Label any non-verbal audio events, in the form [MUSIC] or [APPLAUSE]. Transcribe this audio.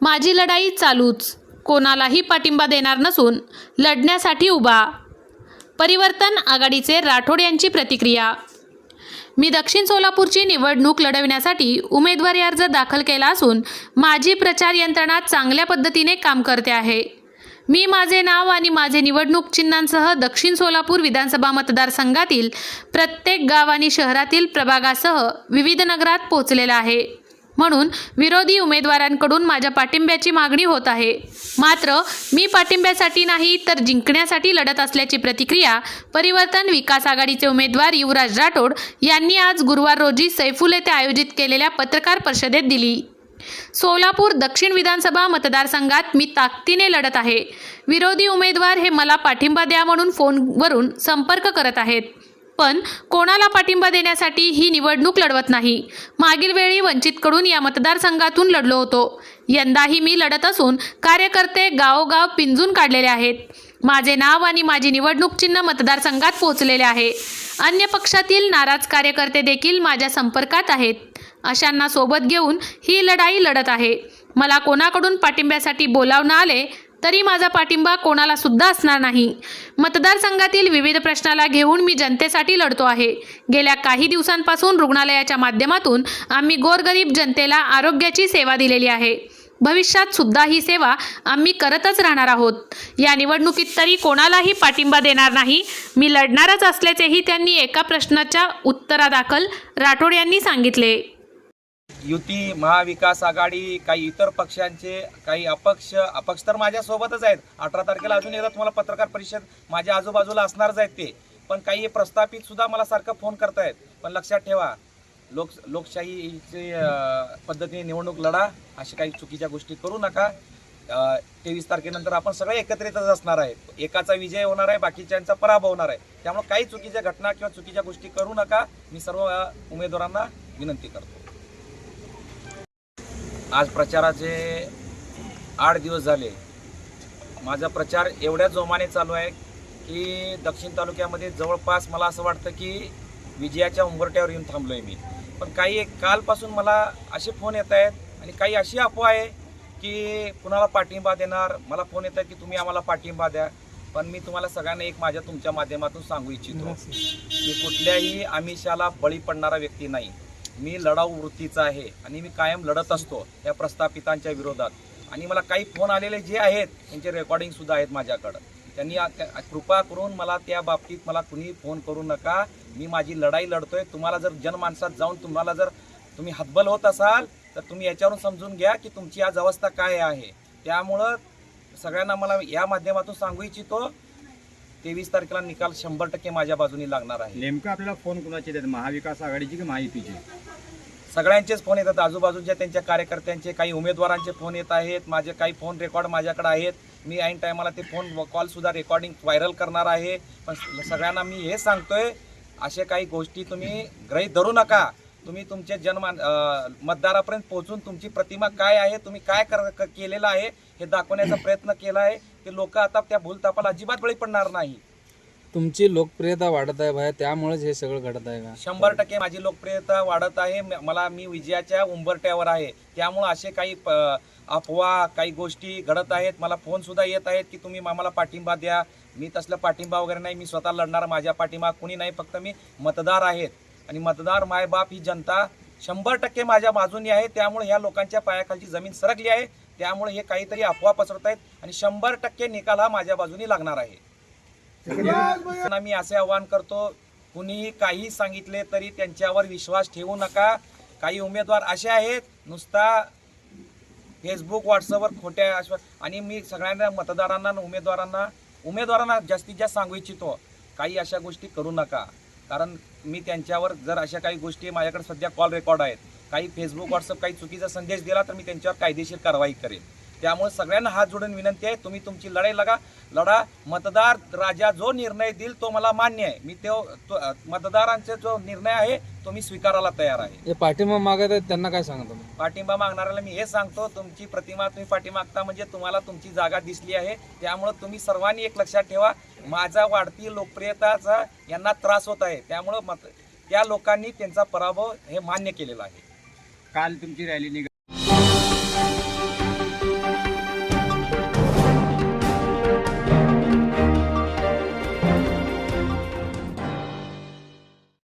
माझी लढाई चालूच. कोणालाही पाठिंबा देणार नसून लढण्यासाठी उभा. परिवर्तन आघाडीचे राठोड यांची प्रतिक्रिया. मी दक्षिण सोलापूरची निवडणूक लढविण्यासाठी उमेदवारी अर्ज दाखल केला असून माझी प्रचार यंत्रणा चांगल्या पद्धतीने काम करते आहे. मी माझे नाव आणि माझे निवडणूक चिन्हांसह दक्षिण सोलापूर विधानसभा मतदारसंघातील प्रत्येक गाव आणि शहरातील प्रभागासह विविध नगरात पोहोचलेला आहे. म्हणून विरोधी उमेदवारांकडून माझ्या पाठिंब्याची मागणी होत आहे. मात्र मी पाठिंब्यासाठी नाही तर जिंकण्यासाठी लढत असल्याची प्रतिक्रिया परिवर्तन विकास आघाडीचे उमेदवार युवराज राठोड यांनी आज गुरुवार रोजी सैफुल येथे आयोजित केलेल्या पत्रकार परिषदेत दिली. सोलापूर दक्षिण विधानसभा मतदारसंघात मी ताकदीने लढत आहे. विरोधी उमेदवार हे मला पाठिंबा द्या म्हणून फोनवरून संपर्क करत आहेत. पण कोणाला पाठिंबा देण्यासाठी ही निवडणूक लढवत नाही. मागील वेळी वंचितकडून या मतदारसंघातून लढलो होतो. यंदाही मी लढत असून कार्यकर्ते गावोगाव पिंजून काढलेले आहेत. माझे नाव आणि माझी निवडणूक चिन्ह मतदारसंघात पोहोचलेले आहे. अन्य पक्षातील नाराज कार्यकर्ते देखील माझ्या संपर्कात आहेत. अशांना सोबत घेऊन ही लढाई लढत आहे. मला कोणाकडून पाठिंब्यासाठी बोलावणं आले तरी माझा पाठिंबा कोणाला सुद्धा असणार नाही. मतदारसंघातील विविध प्रश्नाला घेऊन मी जनतेसाठी लढतो आहे. गेल्या काही दिवसांपासून रुग्णालयाच्या माध्यमातून आम्ही गोरगरीब जनतेला आरोग्याची सेवा दिलेली आहे. भविष्यात सुद्धा ही सेवा आम्ही करतच राहणार आहोत. या निवडणुकीत तरी कोणालाही पाठिंबा देणार नाही. मी लढणारच असल्याचेही त्यांनी एका प्रश्नाच्या उत्तरादाखल राठोड यांनी सांगितले. युती महाविकास आघाडी काही इतर पक्षांचे काही अपक्ष अपक्ष तर माझ्यासोबतच आहेत. अठरा तारखेला अजून एकदा तुम्हाला पत्रकार परिषद माझ्या आजूबाजूला असणारच आहेत ते. पण काही प्रस्थापित सुद्धा मला सारखं फोन करतायत. पण लक्षात ठेवा लोक लोकशाहीचे पद्धतीने निवडणूक लढा अशा काही चुकीच्या गोष्टी करू नका. तेवीस तारखेनंतर आपण सगळे एकत्रितच असणार आहे. एकाचा विजय होणार आहे बाकीच्यांचा पराभव होणार आहे. त्यामुळे काही चुकीच्या घटना किंवा चुकीच्या गोष्टी करू नका. मी सर्व उमेदवारांना विनंती करतो. आज प्रचाराचे आठ दिवस झाले. माझा प्रचार एवढ्या जोमाने चालू आहे की दक्षिण तालुक्यामध्ये जवळपास मला असं वाटतं की विजयाच्या उंबरट्यावर येऊन थांबलो आहे मी. पण काही एक कालपासून मला असे फोन येत आहेत आणि काही अशी अफवा आहे की कुणाला पाठिंबा देणार? मला फोन येत की तुम्ही आम्हाला पाठिंबा द्या. पण मी तुम्हाला सगळ्यांना एक माझ्या तुमच्या माध्यमातून सांगू इच्छितो मी कुठल्याही आमिषाला बळी पडणारा व्यक्ती नाही. मी लढाऊ वृत्तीचा आहे आणि मी कायम लढत असतो या प्रस्थापितांच्या विरोधात. आणि मला काही फोन आलेले जे आहेत त्यांचे रेकॉर्डिंगसुद्धा आहेत माझ्याकडं. त्यांनी कृपा करून मला त्या बाबतीत मला कुणी फोन करू नका. मी माझी लढाई लढतोय. तुम्हाला जर जनमानसात जाऊन तुम्हाला जर तुम्ही हतबल होत असाल तर तुम्ही याच्यावरून समजून घ्या की तुमची आज अवस्था काय आहे. त्यामुळं सगळ्यांना मला या माध्यमातून सांगू इच्छितो तेवीस तारखेला निकाल शंभर टक्के माझ्या बाजूनी लागणार आहे. नेमकं आपल्याला फोन कोणाचे देतात महाविकास आघाडीची की महायुतीची? सगळ्यांचेच फोन येतात. आजूबाजूच्या त्यांच्या कार्यकर्त्यांचे काही उमेदवारांचे फोन येत आहेत. माझे काही फोन रेकॉर्ड माझ्याकडे आहेत. मी ऐन टायमाला ते फोन कॉल सुद्धा रेकॉर्डिंग व्हायरल करणार आहे. पण सगळ्यांना मी हे सांगतोय अशा काही गोष्टी तुम्ही गृहीत धरू नका. तुम्ही तुमचे जनमान अं, मतदारापर्यंत पोहोचून तुमची प्रतिमा काय आहे तुम्ही काय कर केलेलं आहे हे दाखवण्याचा [COUGHS] प्रयत्न केला आहे ते लोक आता त्या भूलतापाला अजिबात बळी पडणार नाही. तुमची लोकप्रियता वाढत आहे भाया त्यामुळेच हे सगळं घडत आहे का? शंभर टक्के माझी लोकप्रियता वाढत आहे. म- मला मी विजयाच्या उंबरट्यावर आहे. त्यामुळं असे काही प- अफवा काही गोष्टी घडत आहेत. मला फोन सुद्धा येत आहेत की तुम्ही आम्हाला पाठिंबा द्या. मी तसलं पाठिंबा वगैरे नाही. मी स्वतः लढणार माझ्या पाठिंबा कुणी नाही. फक्त मी मतदार आहेत. आणि मतदार मायबाप ही जनता शंभर टक्के माझ्या बाजूनी आहे. त्यामुळे ह्या लोकांच्या पायाखालची जमीन सरकली आहे. त्यामुळे हे काहीतरी अफवा पसरत आहेत आणि शंभर टक्के निकाल हा माझ्या बाजूने लागणार आहे. त्यांना मी असे आवाहन करतो कुणीही काही सांगितले तरी त्यांच्यावर विश्वास ठेवू नका. काही उमेदवार असे आहेत नुसता फेसबुक व्हॉट्सअपवर खोट्या आणि मी सगळ्यांना मतदारांना उमेदवारांना उमेदवारांना जास्तीत जास्त सांगू इच्छितो काही अशा गोष्टी करू नका. कारण मी त्यांच्यावर जर अशा काही गोष्टी माझ्याकडे सध्या कॉल रेकॉर्ड आहेत काही फेसबुक व्हॉट्सअप काही चुकीचा संदेश दिला तर मी त्यांच्यावर कायदेशीर कारवाई करेन. त्यामुळे सगळ्यांना हात जोडून विनंती आहे तुम्ही तुमची लढाई लगा लढा. मतदार राजा जो निर्णय देईल तो मला मान्य आहे. मी तो तो- मतदारांचा जो निर्णय आहे तो मी स्वीकारायला तयार आहे. जे पाठिंबा मागत आहेत त्यांना काय सांगा तुम्ही? पाठिंबा मागणाऱ्याला मी हे सांगतो तुमची प्रतिमा तुम्ही पाठीमागता म्हणजे तुम्हाला तुमची जागा दिसली आहे. त्यामुळं तुम्ही सर्वांनी एक लक्षात ठेवा माझा वाढती लोकप्रियताचा यांना त्रास होत आहे. त्यामुळं मत त्या लोकांनी त्यांचा पराभव हे मान्य केलेला आहे. काल तुमची रॅली निघा